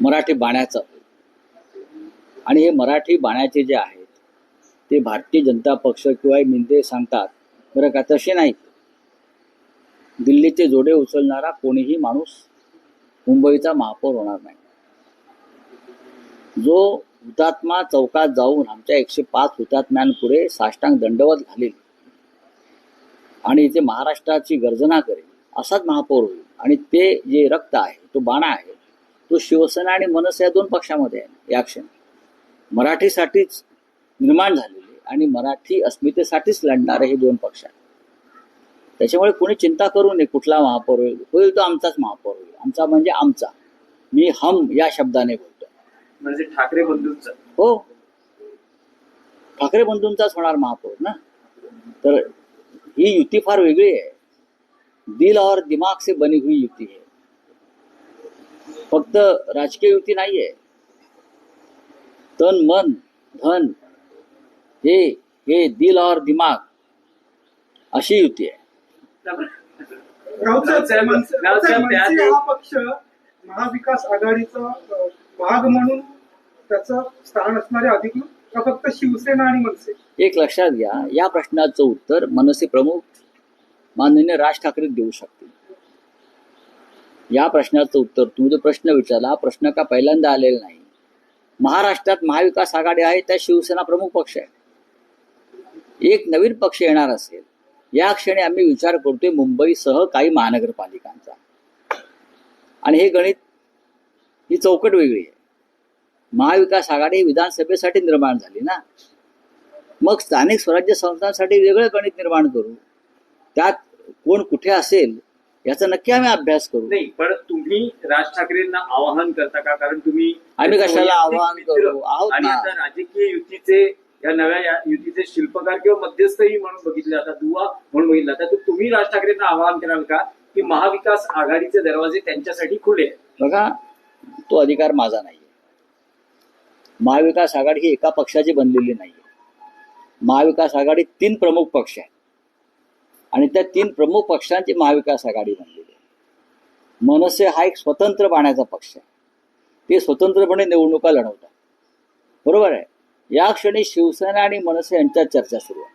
मराठी बाण्याचं. आणि हे मराठी बाण्याचे जे आहेत ते भारतीय जनता पक्ष किंवा मिंदे सांगतात बरं का? तसे नाहीत दिल्लीचे जोडे उचलणारा कोणीही माणूस मुंबईचा महापौर होणार नाही. जो हुतात्मा चौकात जाऊन आमच्या एकशे पाच हुतात्म्यांपुढे साष्टांग दंडवत घालेल आणि इथे महाराष्ट्राची गर्जना करेल असाच महापौर होईल. आणि ते जे रक्त आहे तो बाणा आहे तो शिवसेना आणि मनसे या दोन पक्षामध्ये आहे. या क्षणी. मराठीसाठीच निर्माण झालेले आणि मराठी अस्मितेसाठीच लढणारे हे दोन पक्ष आहेत. त्याच्यामुळे कोणी चिंता करू नये कुठला महापौर होईल. होईल तो आमचाच महापौर होईल. आमचा म्हणजे आमचा. मी हम या शब्दाने बोलतो म्हणजे ठाकरे बंधूंचं. हो. ठाकरे बंधूंचाच होणार महापौर ना? तर ही युती फार वेगळी आहे. दिल और दिमाग से बनी हुई युती है फक्त राजकीय युती नाहीये. तन मन धन हे हे दिल और दिमाग अशी युती आहे. पक्ष महाविकास आघाडीचा भाग म्हणून त्याचं स्थान असणारे अधिकृत का फक्त शिवसेना आणि मनसे? एक लक्षात घ्या या प्रश्नाचं उत्तर मनसे प्रमुख माननीय राज ठाकरे देऊ शकतील. या प्रश्नाचं उत्तर तुम्ही जो प्रश्न विचारला हा प्रश्न का पहिल्यांदा आलेला नाही? महाराष्ट्रात महाविकास आघाडी आहे त्या शिवसेना प्रमुख पक्ष आहे. एक नवीन पक्ष येणार असेल या क्षणी आम्ही विचार करतोय मुंबईसह काही महानगरपालिकांचा. आणि हे गणित ही चौकट वेगळी आहे. महाविकास आघाडी विधानसभेसाठी निर्माण झाली ना? मग स्थानिक स्वराज्य संस्थांसाठी वेगळं गणित निर्माण करू. त्यात कोण कुठे असेल याचा नक्की आम्ही अभ्यास करू. नाही पण तुम्ही राज ठाकरेंना आवाहन करता का? कारण तुम्ही आम्ही कशाला आवाहन करू? आहोत आणि ना. आता राजकीय युतीचे या नव्या या युतीचे शिल्पकार किंवा मध्यस्थही म्हणून बघितले जातात दुवा म्हणून बघितले जातात. तर तुम्ही राज ठाकरेंना आवाहन कराल का की महाविकास आघाडीचे दरवाजे त्यांच्यासाठी खुले आहेत? बघा तो अधिकार माझा नाही महाविकास आघाडी ही एका पक्षाची बनलेली नाही महाविकास आघाडी तीन प्रमुख पक्ष आहेत. आणि त्या तीन प्रमुख पक्षांची महाविकास आघाडी बनलेली आहे मनसे हा एक स्वतंत्र पाण्याचा पक्ष आहे. ते स्वतंत्रपणे निवडणुका लढवतात. बरोबर आहे? या क्षणी शिवसेना आणि मनसे यांच्यात चर्चा सुरू आहे.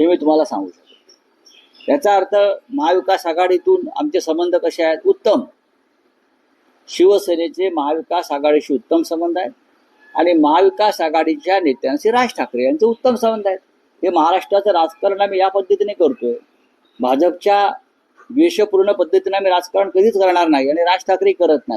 हे मी तुम्हाला सांगू शकतो. याचा अर्थ महाविकास आघाडीतून आमचे संबंध कसे आहेत? उत्तम. शिवसेनेचे महाविकास आघाडीशी उत्तम संबंध आहेत आणि महाविकास आघाडीच्या नेत्यांशी राज ठाकरे यांचे उत्तम संबंध आहेत. हे महाराष्ट्राचं राजकारण आम्ही या पद्धतीने करतोय. भाजपच्या द्वेषपूर्ण पद्धतीने आम्ही राजकारण कधीच करणार नाही आणि राज ठाकरे करत नाही.